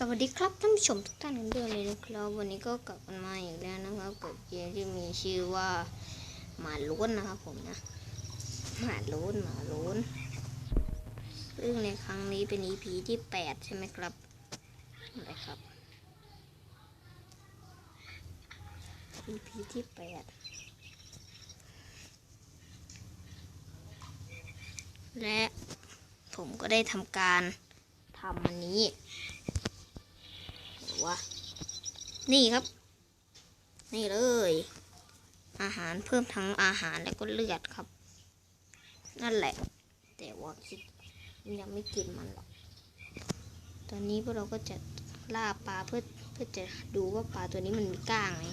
สวัสดีครับท่านผู้ชมทุกท่านกันด้วยเลยนะครับวันนี้ก็กลับกันมาอีกแล้วนะครับกับเกมที่มีชื่อว่าหมาล้วนนะครับผมนะหมาล้วนหมาล้วนซึ่งในครั้งนี้เป็น EP ที่แปดใช่ไหมครับอะไรครับ EP ที่แปดและผมก็ได้ทำการทำอันนี้ วะ นี่ครับ นี่เลย อาหารเพิ่มทั้งอาหารและก็เลือดครับ นั่นแหละ แต่ว่าคิดยังไม่กินมันหรอก ตอนนี้พวกเราก็จะล่าปลาเพื่อเพื่อจะดูว่าปลาตัวนี้มันมีก้างไหม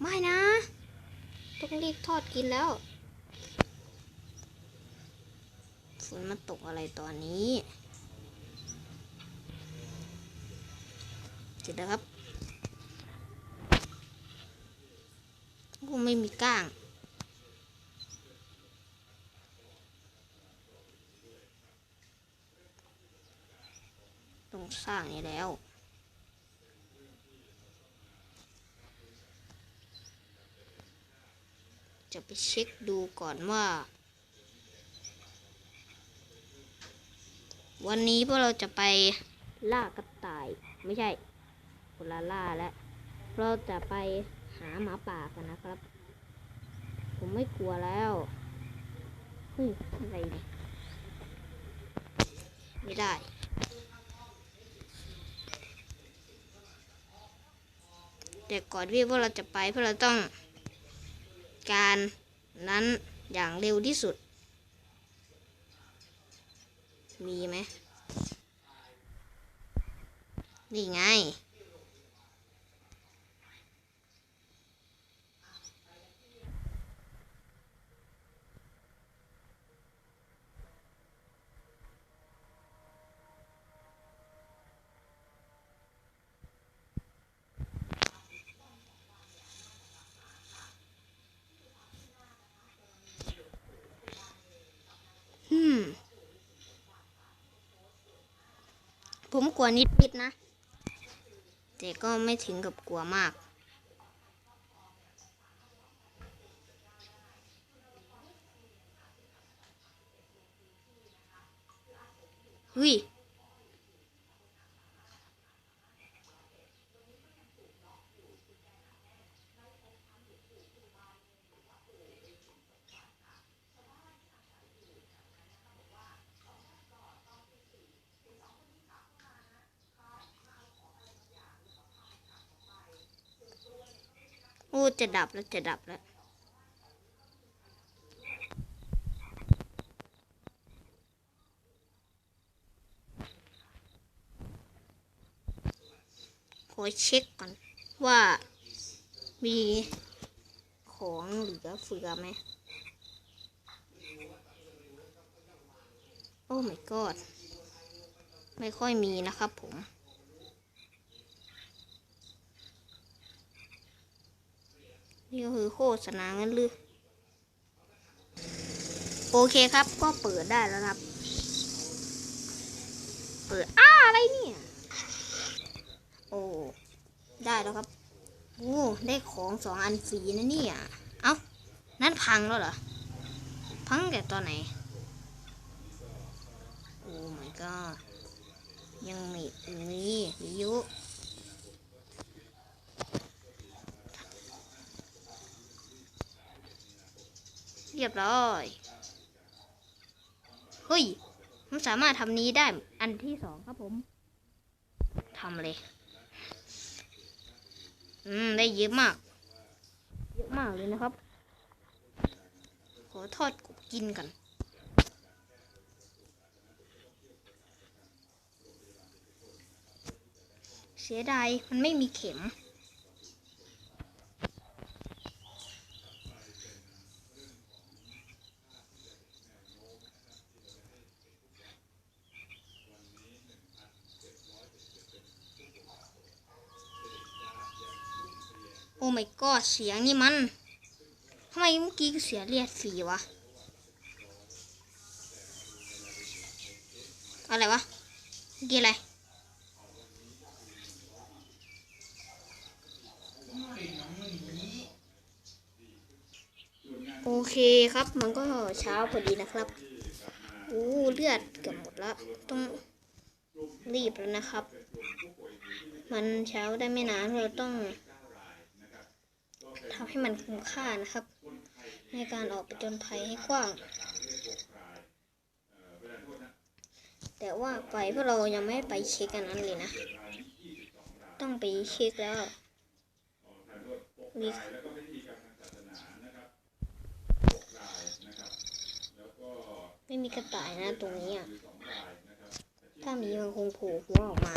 ไม่นะ ต้องรีบทอดกินแล้ว ฝนมาตกอะไรตอนนี้เสร็จแล้วครับกูไม่มีก้างต้องสร้างนี่แล้วจะไปเช็คดูก่อนว่า วันนี้พวกเราจะไปล่ากระต่าย ไม่ใช่คนละล่าแล้วเราจะไปหาหมาป่ากันนะครับ ผมไม่กลัวแล้วเฮ้ยอะไรเนี่ยไม่ได้แต่ก่อนที่พวกเราจะไปพวกเราต้องการนั้นอย่างเร็วที่สุด ดีไหมนี่ไง อืม ผมกลัวนิดนิดๆนะ แต่ก็ไม่ถึงกับกลัวมาก เฮ้ย โอ้จะดับแล้วจะดับแล้ว ขอเช็คก่อนว่ามีของเหลือเฟือไหม โอ้ my god ไม่ค่อยมีนะครับผม นี่ก็คือโฆษณางั้นหรือ โอเคครับ ก็เปิดได้แล้วครับ เปิด อ้า อะไรเนี่ย โอ้ ได้แล้วครับ โอ้ ได้ของสองอันฟรีนะเนี่ย เอ้า นั่นพังแล้วเหรอ พังแต่ตอนไหน โอ้ my god ยังมีมีวิทยุ เรียบร้อยเฮ้ยผมสามารถทำนี้ได้อันที่สองครับผมทำเลย อืม ได้เยอะมาก เยอะมากเลยนะครับ ขอทอดกบกินกัน เสียดายมันไม่มีเข็ม my god เสียงนี่มันทำไมเมื่อกี้เสียเรียดฟรีวะ อะไรวะเมื่อกี้อะไรโอเคครับมันก็เช้าพอดีนะครับอู้เลือดเกือบหมดแล้ว ต้องรีบแล้วนะครับ มันเช้าได้ไม่นานเราต้อง ให้มันคุ้มค่านะครับ ในการออกไปจนภัยให้กว้าง แต่ว่าไปพวกเรายังไม่ไปเช็คอันนั้นเลยนะ ต้องไปเช็คแล้วมีไม่มีกระต่ายนะตรงนี้อะถ้ามีมันคงโผล่หัวออกมา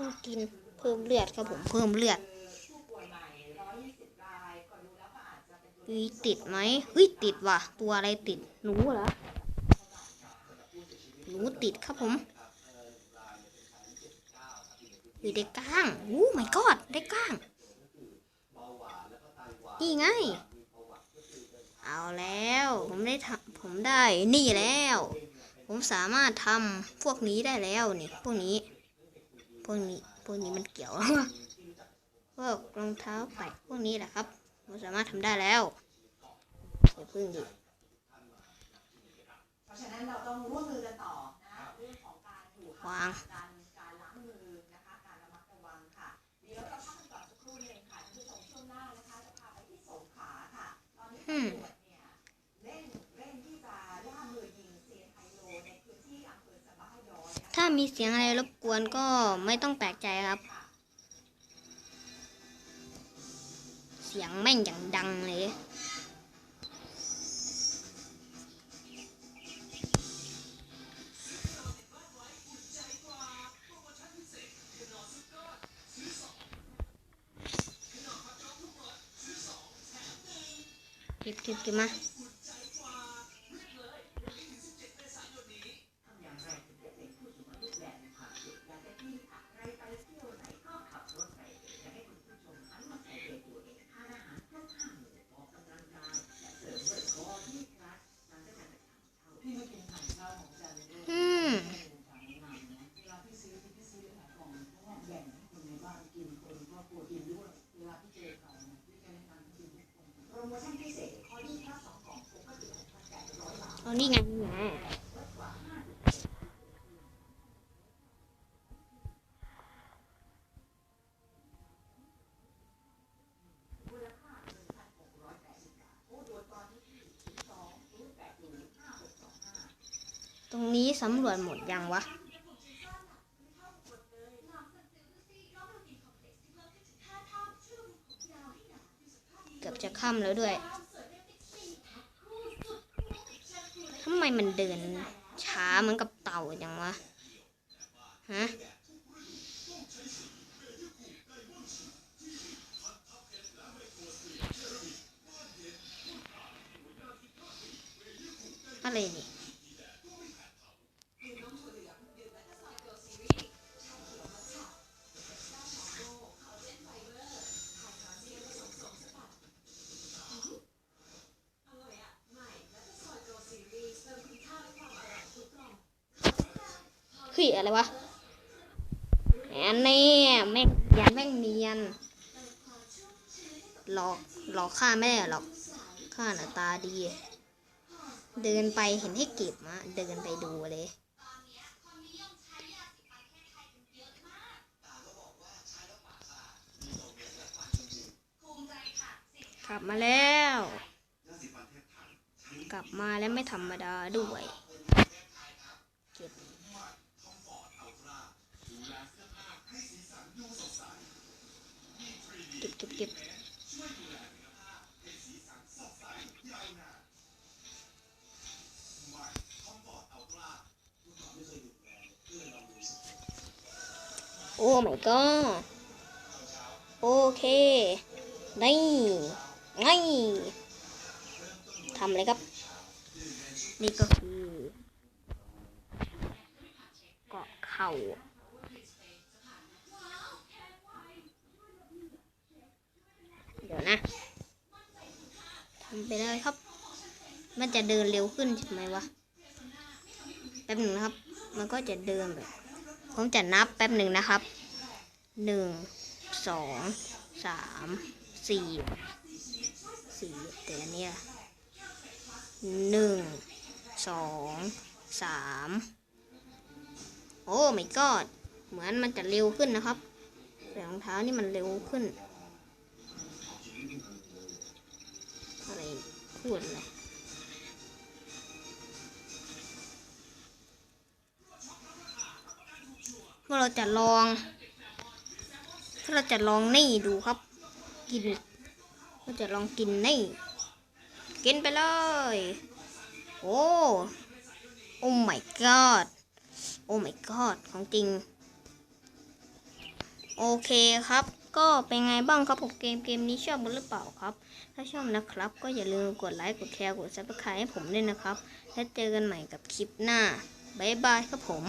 ต้องกินเพิ่มเลือดครับผมเพิ่มเลือดเฮ้ยติดไหมเฮ้ยติดว่ะ ตัวอะไรติด หนูเหรอ หนูติดครับผมเฮ้ยได้ก้างโอ้ my god ได้ก้าง นี่ไง เอาแล้ว ผมได้ทำผมได้ นี่แล้ว ผมสามารถทำพวกนี้ได้แล้วนี่ พวกนี้ วกนี้พวกนี้มันเกี่ยวพวกรองเท้าแตะพวกนี้แหละครับผมสามารถทำได้แล้วอย่าพึ่งดิเพราะฉะนั้นเราต้องร่วมมือกันต่อนะเรื่องของการอยู่วางการล้างมือนะคะการระมัดระวังค่ะเดี๋ยวเราพักกันก่อนสักครู่หนึงค่ะท่านผู้ชมช่วงหน้านะคะจะพาไปที่สงขลาค่ะตอนนี้ มีเสียงอะไรรบกวนก็ไม่ต้องแปลกใจครับ เสียงแม่งอย่างดังเลยเก็บเก็บเก็บมา เอานี่ไงนี่ไงตรงนี้สำรวจหมดยังวะ เกือบจะค่ำแล้วด้วย ทำไมมันเดินช้าเหมือนกับเต่าอย่างวะ ฮะ อะไรนี่ เฮ้อะไรวะแอนนี่แม่งยันแม่งเนียน หลอกหลอกข้าไม่ได้หรอกข้าหน้าตาดี เดินไปเห็นให้เก็บมาเดินไปดูเลยกลับมาแล้ว กลับมาแล้วไม่ธรรมดาด้วย ก็บเก็บโอ้ my god โอเค นี่ไงทำเลยครับ นี่ก็คือ เกาะเข่า ดี๋ยวนะทำไปเลยครับ มันจะเดินเร็วขึ้นใช่ไหมวะ แป๊บหนึ่งนะครับ มันก็จะเดินแบบ ผมจะนับแป๊บหนึ่งนะครับ หนึ่ง สอง สาม สี่ สี่แต่อันนี้หนึ่ง สอง สาม โอ้ไม่กอด เหมือนมันจะเร็วขึ้นนะครับแต่รองเท้านี่มันเร็วขึ้น พูดอะไรว่าเราจะลองถ้าเราจะลองนี่ดูครับ กินเราจะลองกินนี่ กินไปเลย โอ้โอ้ my god โอ้ my god ของจริง โอเคครับ ก็เป็นไงบ้างครับผมเกมเกมนี้ชอบกันหรือเปล่าครับ ถ้าชอบนะครับ ก็อย่าลืมกดไลค์กดแชร์กดซับสไครต์ให้ผมด้วยนะครับ แล้วเจอกันใหม่กับคลิปหน้าบ๊ายบายครับผม